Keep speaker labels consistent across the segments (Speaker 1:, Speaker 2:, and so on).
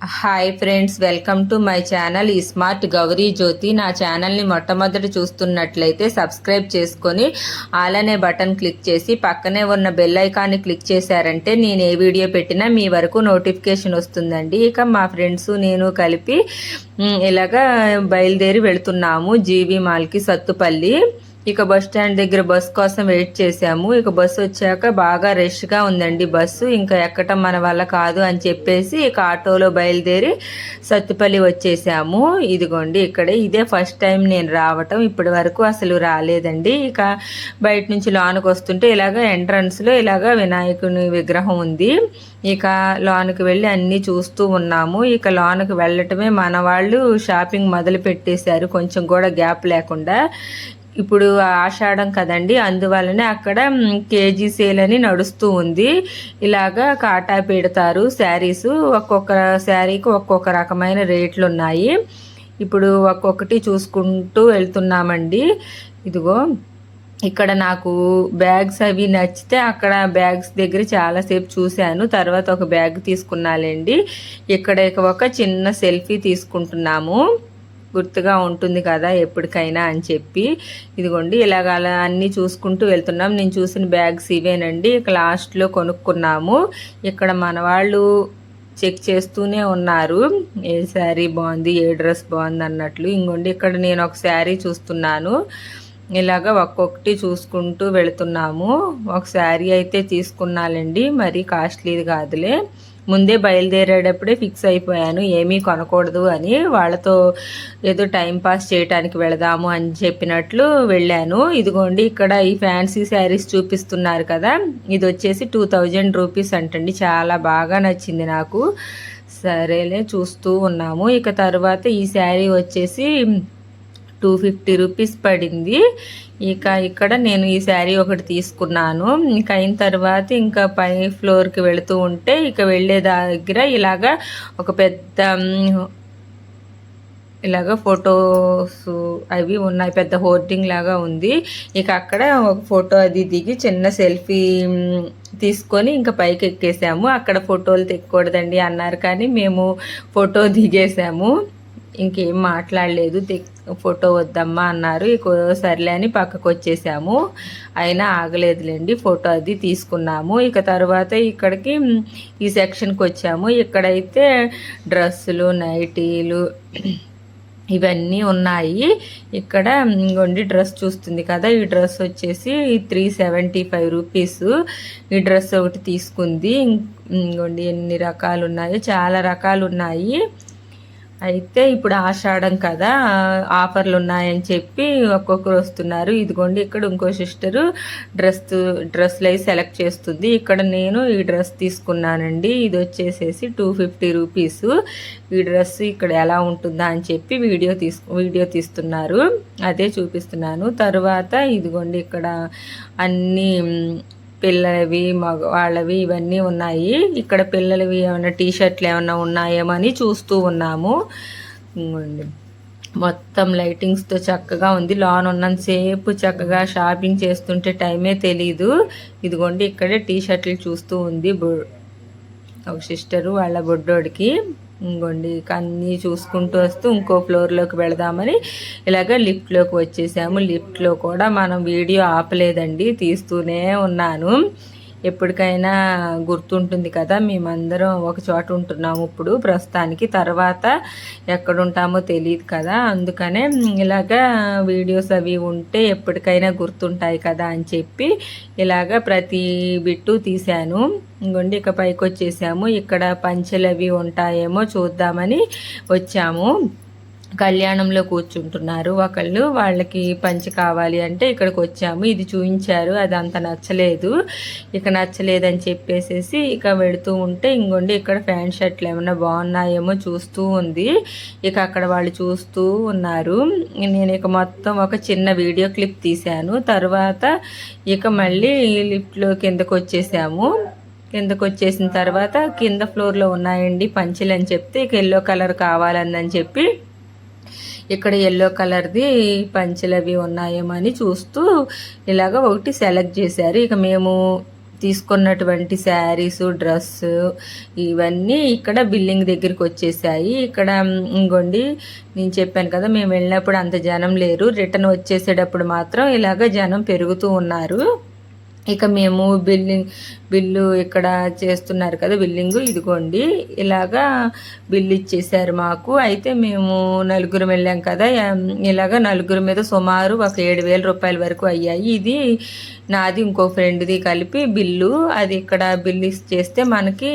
Speaker 1: Hi friends welcome to my channel ఈ smart Gauri Jyothi నా ఛానల్ని మొట్టమొదటి చూస్తున్నట్లయితే సబ్స్క్రైబ్ చేసుకొని ఆల్ అనే బటన్ క్లిక్ చేసి పక్కనే ఉన్న బెల్ ఐకాన్ని క్లిక్ చేశారంటే నేను ఏ వీడియో పెట్టినా మీ వరకు నోటిఫికేషన్ వస్తుందండి. ఇక మా ఫ్రెండ్స్ నేను కలిపి ఇలాగా బయలుదేరి వెళుతున్నాము జీవి మాల్కి సత్తుపల్లి. ఇక బస్ స్టాండ్ దగ్గర బస్ కోసం వెయిట్ చేసాము ఇక బస్సు వచ్చాక బాగా రష్గా ఉందండి బస్సు. ఇంకా ఎక్కటం మన వల్ల కాదు అని చెప్పేసి ఇక ఆటోలో బయలుదేరి సత్తుపల్లి వచ్చేసాము. ఇదిగోండి ఇక్కడే ఇదే ఫస్ట్ టైం నేను రావటం. ఇప్పటి వరకు అసలు రాలేదండి. ఇక బయట నుంచి లోనికి వస్తుంటే ఇలాగ ఎంట్రన్స్లో ఇలాగ వినాయకుని విగ్రహం ఉంది. ఇక లోనికి వెళ్ళి అన్నీ చూస్తూ ఉన్నాము. ఇక లోనికి వెళ్ళటమే మన వాళ్ళు షాపింగ్ మొదలు పెట్టేశారు కొంచెం కూడా గ్యాప్ లేకుండా. ఇప్పుడు ఆషాఢం కదండి అందువలనే అక్కడ కేజీ సేల్ అని నడుస్తూ ఉంది. ఇలాగా కాటా పెడతారు శారీస్. ఒక్కొక్క శారీకి ఒక్కొక్క రకమైన రేట్లు ఉన్నాయి ఇప్పుడు ఒక్కొక్కటి చూసుకుంటూ వెళ్తున్నామండి. ఇదిగో ఇక్కడ నాకు బ్యాగ్స్ అవి నచ్చితే అక్కడ బ్యాగ్స్ దగ్గర చాలాసేపు చూశాను. తర్వాత ఒక బ్యాగ్ తీసుకున్నాలేండి. ఇక్కడ ఒక చిన్న సెల్ఫీ తీసుకుంటున్నాము. గుర్తుగా ఉంటుంది కదా ఎప్పటికైనా అని చెప్పి. ఇదిగోండి ఇలాగ అలా అన్నీ చూసుకుంటూ వెళ్తున్నాం. నేను చూసిన బ్యాగ్స్ ఇవేనండి. ఇక లాస్ట్లో కొనుక్కున్నాము. ఇక్కడ మన వాళ్ళు చెక్ చేస్తూనే ఉన్నారు. ఏ శారీ బాగుంది ఏ డ్రెస్ బాగుంది అన్నట్లు. ఇంకోండి ఇక్కడ నేను ఒక శారీ చూస్తున్నాను. ఇలాగ ఒక్కొక్కటి చూసుకుంటూ వెళుతున్నాము. ఒక శారీ అయితే తీసుకున్నానండి మరీ కాస్ట్లీది కాదులే. ముందే బయలుదేరేటప్పుడే ఫిక్స్ అయిపోయాను. ఏమీ కొనకూడదు అని వాళ్ళతో ఏదో టైం పాస్ చేయడానికి వెళదాము అని చెప్పినట్లు వెళ్ళాను. ఇదిగోండి ఇక్కడ ఈ ఫ్యాన్సీ శారీస్ చూపిస్తున్నారు కదా. ఇది వచ్చేసి టూ థౌజండ్ రూపీస్ అంటండి. చాలా బాగా నచ్చింది నాకు. సరేలే చూస్తూ ఉన్నాము. ఇక తర్వాత ఈ శారీ వచ్చేసి టూ ఫిఫ్టీ రూపీస్ పడింది. ఇక ఇక్కడ నేను ఈ శారీ ఒకటి తీసుకున్నాను. ఇక అయిన తర్వాత ఇంకా పై ఫ్లోర్కి వెళుతూ ఉంటే ఇక వెళ్ళే దగ్గర ఇలాగా ఒక పెద్ద ఇలాగ ఫొటోస్ అవి ఉన్నాయి. పెద్ద హోర్డింగ్ లాగా ఉంది. ఇక అక్కడ ఒక ఫోటో అది దిగి చిన్న సెల్ఫీ తీసుకొని ఇంకా పైకి ఎక్కేసాము. అక్కడ ఫోటోలు తెక్కకూడదండి అన్నారు కానీ మేము ఫోటో దిగేసాము. ఇంకేం మాట్లాడలేదు. ఫోటో వద్దమ్మా అన్నారు. ఇక సర్లే అని పక్కకు వచ్చేసాము అయినా ఆగలేదులేండి ఫోటో అది తీసుకున్నాము. ఇక తర్వాత ఇక్కడికి ఈ సెక్షన్కి వచ్చాము. ఇక్కడైతే డ్రెస్సులు నైటీలు ఇవన్నీ ఉన్నాయి. ఇక్కడ ఇంకొండి డ్రెస్ చూస్తుంది కదా ఈ డ్రెస్ వచ్చేసి త్రీ సెవెంటీ ఫైవ్ రూపీస్. ఈ డ్రెస్ ఒకటి తీసుకుంది. ఇంకొండి ఎన్ని రకాలు ఉన్నాయో చాలా రకాలు ఉన్నాయి అయితే ఇప్పుడు ఆషాఢం కదా ఆఫర్లు ఉన్నాయని చెప్పి ఒక్కొక్కరు వస్తున్నారు. ఇదిగోండి ఇక్కడ ఇంకో సిస్టరు డ్రెస్ డ్రెస్లు అవి సెలెక్ట్ చేస్తుంది. ఇక్కడ నేను ఈ డ్రెస్ తీసుకున్నానండి. ఇది వచ్చేసేసి టూ ఫిఫ్టీ రూపీస్. ఈ డ్రెస్ ఇక్కడ ఎలా ఉంటుందా అని చెప్పి వీడియో తీసు వీడియో తీస్తున్నారు. అదే చూపిస్తున్నాను. తర్వాత ఇదిగోండి ఇక్కడ అన్నీ పిల్లలవి మగ వాళ్ళవి ఇవన్నీ ఉన్నాయి. ఇక్కడ పిల్లలవి ఏమైనా టీ షర్ట్లు ఏమైనా ఉన్నాయేమో అని చూస్తూ ఉన్నాము. మొత్తం లైటింగ్స్తో చక్కగా ఉంది. లాన్ ఉన్నంతసేపు చక్కగా షాపింగ్ చేస్తుంటే టైమే తెలీదు. ఇదిగోండి ఇక్కడే టీ షర్ట్లు చూస్తూ ఉంది బు- ఒక సిస్టరు వాళ్ళ బొడ్డోడికి. ఇంకోండి అన్నీ చూసుకుంటూ వస్తూ ఇంకో ఫ్లోర్లోకి వెళదామని ఇలాగ లిఫ్ట్లోకి వచ్చేసాము. లిఫ్ట్లో కూడా మనం వీడియో ఆపలేదండి తీస్తూనే ఉన్నాను. ఎప్పటికైనా గుర్తుంటుంది కదా మేమందరం ఒక చోట ఉంటున్నాము ఇప్పుడు. ప్రస్తుతానికి తర్వాత ఎక్కడ ఉంటామో తెలియదు కదా. అందుకనే ఇలాగా వీడియోస్ అవి ఉంటే ఎప్పటికైనా గుర్తుంటాయి కదా అని చెప్పి ఇలాగా ప్రతి బిట్టు తీశాను. ఇంకోండి ఇక పైకి వచ్చేసాము ఇక్కడ పంచెలు అవి ఉంటాయేమో చూద్దామని వచ్చాము. కళ్యాణంలో కూర్చుంటున్నారు. ఒకళ్ళు వాళ్ళకి పంచి కావాలి అంటే ఇక్కడికి వచ్చాము ఇది చూపించారు అది అంత నచ్చలేదు. ఇక నచ్చలేదని చెప్పేసేసి ఇక వెళుతూ ఉంటే ఇంకోండి ఇక్కడ ప్యాంట్ షర్ట్లు ఏమైనా బాగున్నాయేమో చూస్తూ ఉంది. ఇక అక్కడ వాళ్ళు చూస్తూ ఉన్నారు. నేను ఇక మొత్తం ఒక చిన్న వీడియో క్లిప్ తీశాను. తర్వాత ఇక మళ్ళీ లిఫ్ట్లో కిందకు వచ్చేసాము కిందకు వచ్చేసిన తర్వాత కింద ఫ్లోర్లో ఉన్నాయండి పంచలు అని చెప్తే ఇక ఎల్లో కలర్ కావాలని చెప్పి ఇక్కడ ఎల్లో కలర్ది పంచెలు అవి ఉన్నాయేమో అని చూస్తూ ఇలాగ ఒకటి సెలెక్ట్ చేశారు. ఇక మేము తీసుకున్నటువంటి శారీస్ డ్రెస్ ఇవన్నీ ఇక్కడ బిల్లింగ్ దగ్గరికి వచ్చేసాయి. ఇక్కడ ఇంకోండి నేను చెప్పాను కదా మేము వెళ్ళినప్పుడు అంత జనం లేరు. రిటర్న్ వచ్చేసేటప్పుడు మాత్రం ఇలాగ జనం పెరుగుతూ ఉన్నారు. ఇక మేము బిల్లింగ్ బిల్లు ఇక్కడ చేస్తున్నారు కదా బిల్లింగ్ ఇదిగోండి. ఇలాగా బిల్లు ఇచ్చేసారు మాకు. అయితే మేము నలుగురు వెళ్ళాం కదా ఇలాగ నలుగురు మీద సుమారు ఒక ఏడు వేల రూపాయల వరకు అయ్యాయి. ఇది నాది ఇంకో ఫ్రెండ్ది కలిపి బిల్లు. అది ఇక్కడ బిల్లు చేస్తే మనకి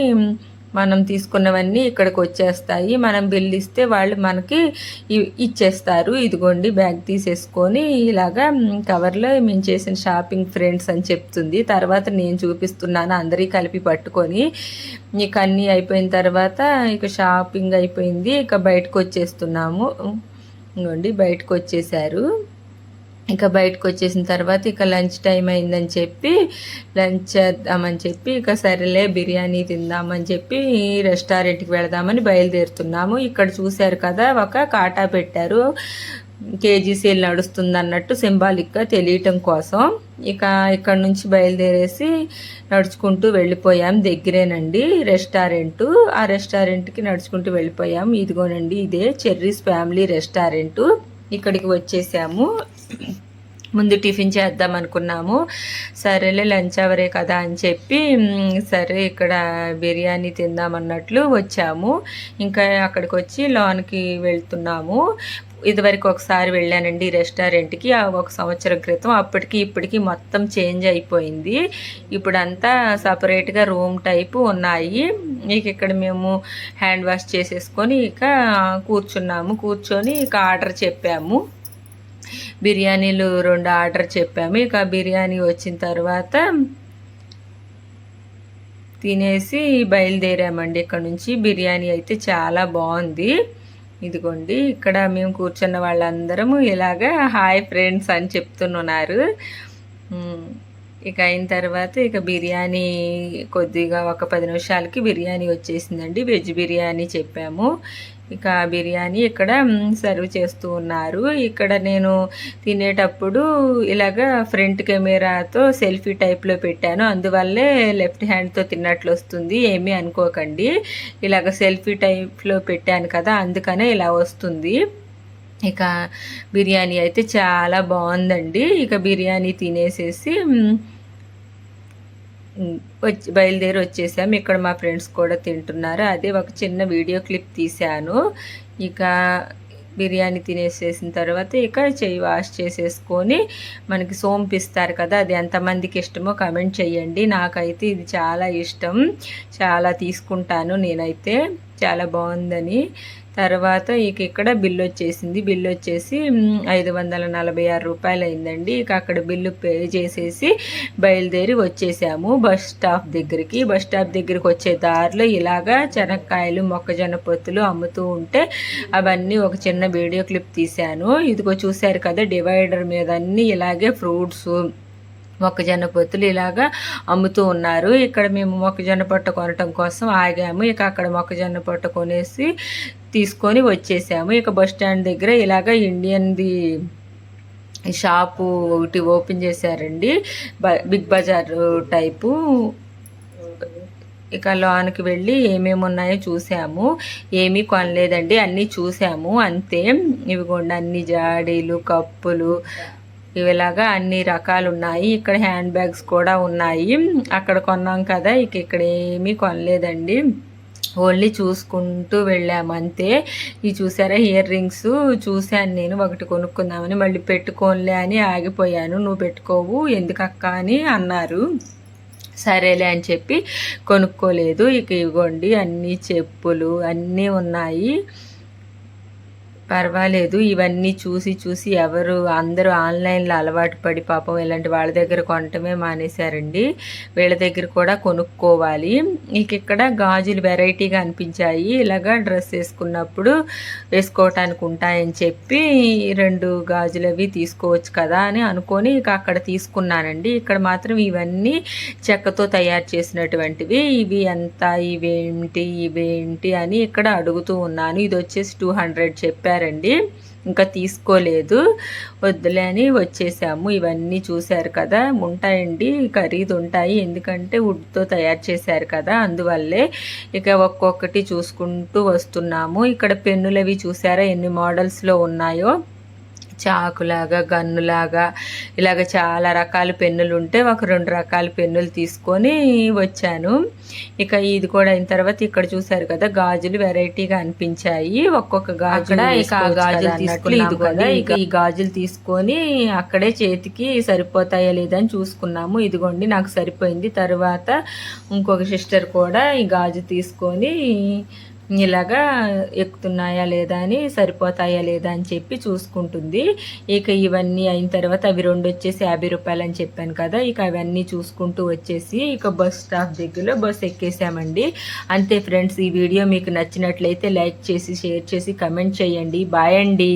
Speaker 1: మనం తీసుకున్నవన్నీ ఇక్కడికి వచ్చేస్తాయి. మనం బిల్ ఇస్తే వాళ్ళు మనకి ఇచ్చేస్తారు. ఇదిగోండి బ్యాగ్ తీసేసుకొని ఇలాగా కవర్లో మేము చేసిన షాపింగ్ ఫ్రెండ్స్ అని చెప్తుంది. తర్వాత నేను చూపిస్తున్నాను అందరికీ కలిపి పట్టుకొని. ఇక అన్నీ అయిపోయిన తర్వాత ఇక షాపింగ్ అయిపోయింది. ఇక బయటకు వచ్చేస్తున్నాము. ఇదిగోండి బయటకు వచ్చేసారు ఇక బయటకు వచ్చేసిన తర్వాత ఇక లంచ్ టైం అయిందని చెప్పి లంచ్ చేద్దామని చెప్పి ఇక సరేలే బిర్యానీ తిందామని చెప్పి రెస్టారెంట్కి వెళదామని బయలుదేరుతున్నాము. ఇక్కడ చూశారు కదా ఒక కాటా పెట్టారు. కేజీ నడుస్తుంది అన్నట్టు సింబాలిక్గా తెలియటం కోసం ఇక ఇక్కడ నుంచి బయలుదేరేసి నడుచుకుంటూ వెళ్ళిపోయాం దగ్గరేనండి రెస్టారెంటు. ఆ రెస్టారెంట్కి నడుచుకుంటూ వెళ్ళిపోయాం ఇదిగోనండి ఇదే చెర్రీస్ ఫ్యామిలీ రెస్టారెంటు. ఇక్కడికి వచ్చేసాము. ముందు టిఫిన్ చేద్దాం అనుకున్నాము. సరేలే లంచ్ అవరే కదా అని చెప్పి సరే ఇక్కడ బిర్యానీ తిందాం అన్నట్లు వచ్చాము. ఇంకా అక్కడికి వచ్చి లోన్కి వెళ్తున్నాము. ఇదివరకు ఒకసారి వెళ్ళానండి రెస్టారెంట్కి. ఒక సంవత్సరం క్రితం అప్పటికి ఇప్పటికి మొత్తం చేంజ్ అయిపోయింది. ఇప్పుడు అంతా సపరేట్గా రూమ్ టైపు ఉన్నాయి. ఇక ఇక్కడ మేము హ్యాండ్ వాష్ చేసేసుకొని ఇక కూర్చున్నాము. కూర్చొని ఇక ఆర్డర్ చెప్పాము. బిర్యానీలు రెండు ఆర్డర్ చెప్పాము. ఇక బిర్యానీ వచ్చిన తర్వాత తినేసి బయలుదేరామండి. ఇక్కడ నుంచి బిర్యానీ అయితే చాలా బాగుంది. ఇదిగోండి ఇక్కడ మేము కూర్చున్న వాళ్ళందరము ఇలాగా హాయ్ ఫ్రెండ్స్ అని చెప్తున్నారు. ఇక అయిన తర్వాత ఇక బిర్యానీ కొద్దిగా ఒక పది నిమిషాలకి బిర్యానీ వచ్చేసిందండి. వెజ్ బిర్యానీ చెప్పాము. ఇక బిర్యానీ ఇక్కడ సర్వ్ చేస్తూ ఉన్నారు. ఇక్కడ నేను తినేటప్పుడు ఇలాగ ఫ్రంట్ కెమెరాతో సెల్ఫీ టైప్లో పెట్టాను. అందువల్లే లెఫ్ట్ హ్యాండ్తో తిన్నట్లు వస్తుంది. ఏమీ అనుకోకండి. ఇలాగ సెల్ఫీ టైప్లో పెట్టాను కదా అందుకనే ఇలా వస్తుంది. ఇక బిర్యానీ అయితే చాలా బాగుందండి. ఇక బిర్యానీ తినేసేసి వచ్చి బయలుదేరి వచ్చేసాము. ఇక్కడ మా ఫ్రెండ్స్ కూడా తింటున్నారు. అదే ఒక చిన్న వీడియో క్లిప్ తీశాను. ఇక బిర్యానీ తినేసేసిన తర్వాత ఇక చెయ్యి వాష్ చేసేసుకొని మనకి సోంపిస్తారు కదా అది ఎంతమందికి ఇష్టమో కమెంట్ చేయండి నాకైతే ఇది చాలా ఇష్టం. చాలా తీసుకుంటాను నేనైతే. చాలా బాగుందని. తర్వాత ఇక ఇక్కడ బిల్లు వచ్చేసింది. బిల్లు వచ్చేసి ఐదు వందల నలభై ఆరు రూపాయలు అయిందండి ఇక అక్కడ బిల్లు పే చేసేసి బయలుదేరి వచ్చేసాము బస్ స్టాప్ దగ్గరికి. బస్ స్టాప్ దగ్గరికి వచ్చే దారిలో ఇలాగా చెనక్కాయలు మొక్కజొన్న పొత్తులు అమ్ముతూ ఉంటే అవన్నీ ఒక చిన్న వీడియో క్లిప్ తీశాను. ఇదిగో చూశారు కదా డివైడర్ మీద అన్నీ ఇలాగే ఫ్రూట్స్ మొక్కజొన్న పొత్తులు ఇలాగా అమ్ముతూ ఉన్నారు. ఇక్కడ మేము మొక్కజొన్న పొట్ట కొనటం కోసం ఆగాము. ఇక అక్కడ మొక్కజొన్న పొట్ట కొనేసి తీసుకొని వచ్చేసాము. ఇక బస్ స్టాండ్ దగ్గర ఇలాగ ఇండియన్ది షాపు ఒకటి ఓపెన్ చేశారండి. Big Bazaar type. ఇక లోనికి వెళ్ళి ఏమేమి ఉన్నాయో చూసాము. ఏమీ కొనలేదండి. అన్నీ చూసాము. అంతే. ఇవిగోండి అన్ని జాడీలు కప్పులు ఇవిలాగా అన్ని రకాలు ఉన్నాయి ఇక్కడ హ్యాండ్ బ్యాగ్స్ కూడా ఉన్నాయి. అక్కడ కొన్నాం కదా ఇక ఇక్కడ ఏమీ కొనలేదండి. ఓన్లీ చూసుకుంటూ వెళ్ళాము అంతే. ఈ చూసారా ఇయర్ రింగ్స్ చూశాను నేను. ఒకటి కొనుక్కుందామని మళ్ళీ పెట్టుకోనులే అని ఆగిపోయాను. నువ్వు పెట్టుకోవు ఎందుకక్క అని అన్నారు. సరేలే అని చెప్పి కొనుక్కోలేదు. ఇక ఇవ్వండి అన్ని చెప్పులు అన్నీ ఉన్నాయి. పర్వాలేదు. ఇవన్నీ చూసి చూసి ఎవరు అందరూ ఆన్లైన్లో అలవాటు పడి పాపం ఇలాంటి వాళ్ళ దగ్గర కొనటమే మానేశారండి. వీళ్ళ దగ్గర కూడా కొనుక్కోవాలి. ఇక ఇక్కడ గాజులు వెరైటీగా అనిపించాయి. ఇలాగా డ్రెస్ వేసుకున్నప్పుడు వేసుకోవటానికి ఉంటాయని చెప్పి రెండు గాజులు అవి తీసుకోవచ్చు కదా అని అనుకొని ఇక అక్కడ తీసుకున్నానండి. ఇక్కడ మాత్రం ఇవన్నీ చెక్కతో తయారు చేసినటువంటివి. ఇవి ఎంత ఇవేంటి ఇవేంటి అని ఇక్కడ అడుగుతూ ఉన్నాను. ఇది వచ్చేసి టూ హండ్రెడ్ చెప్పారు. చెప్పారండి ఇంకా తీసుకోలేదు. వద్దులే అని వచ్చేసాము. ఇవన్నీ చూశారు కదా. ఉంటాయండి. ఖరీదు ఉంటాయి ఎందుకంటే వుడ్తో తయారు చేశారు కదా. అందువల్లే ఇక ఒక్కొక్కటి చూసుకుంటూ వస్తున్నాము. ఇక్కడ పెన్నులవి చూసారా? ఎన్ని మోడల్స్లో ఉన్నాయో? చాకులాగా గన్నులాగా ఇలాగ చాలా రకాల పెన్నులు ఉంటే ఒక రెండు రకాల పెన్నులు తీసుకొని వచ్చాను. ఇక ఇది కూడా అయిన తర్వాత ఇక్కడ చూసారు కదా గాజులు వెరైటీగా అనిపించాయి. ఒక్కొక్క గాజు ఇక ఆ గాజులు తీసుకుని ఇది కూడా ఇక ఈ గాజులు తీసుకొని అక్కడే చేతికి సరిపోతాయా లేదా అని చూసుకున్నాము. ఇదిగోండి నాకు సరిపోయింది. తర్వాత ఇంకొక సిస్టర్ కూడా ఈ గాజు తీసుకొని ఇలాగా ఎక్కుతున్నాయా లేదా అని సరిపోతాయా లేదా అని చెప్పి చూసుకుంటుంది. ఇక ఇవన్నీ అయిన తర్వాత అవి రెండు వచ్చేసి యాభై రూపాయలు అని చెప్పాను కదా ఇక అవన్నీ చూసుకుంటూ వచ్చేసి ఇక బస్ స్టాప్ దగ్గరలో బస్ ఎక్కేసామండి. అంతే ఫ్రెండ్స్ ఈ వీడియో మీకు నచ్చినట్లయితే లైక్ చేసి షేర్ చేసి కమెంట్ చేయండి. బాయ్ అండి.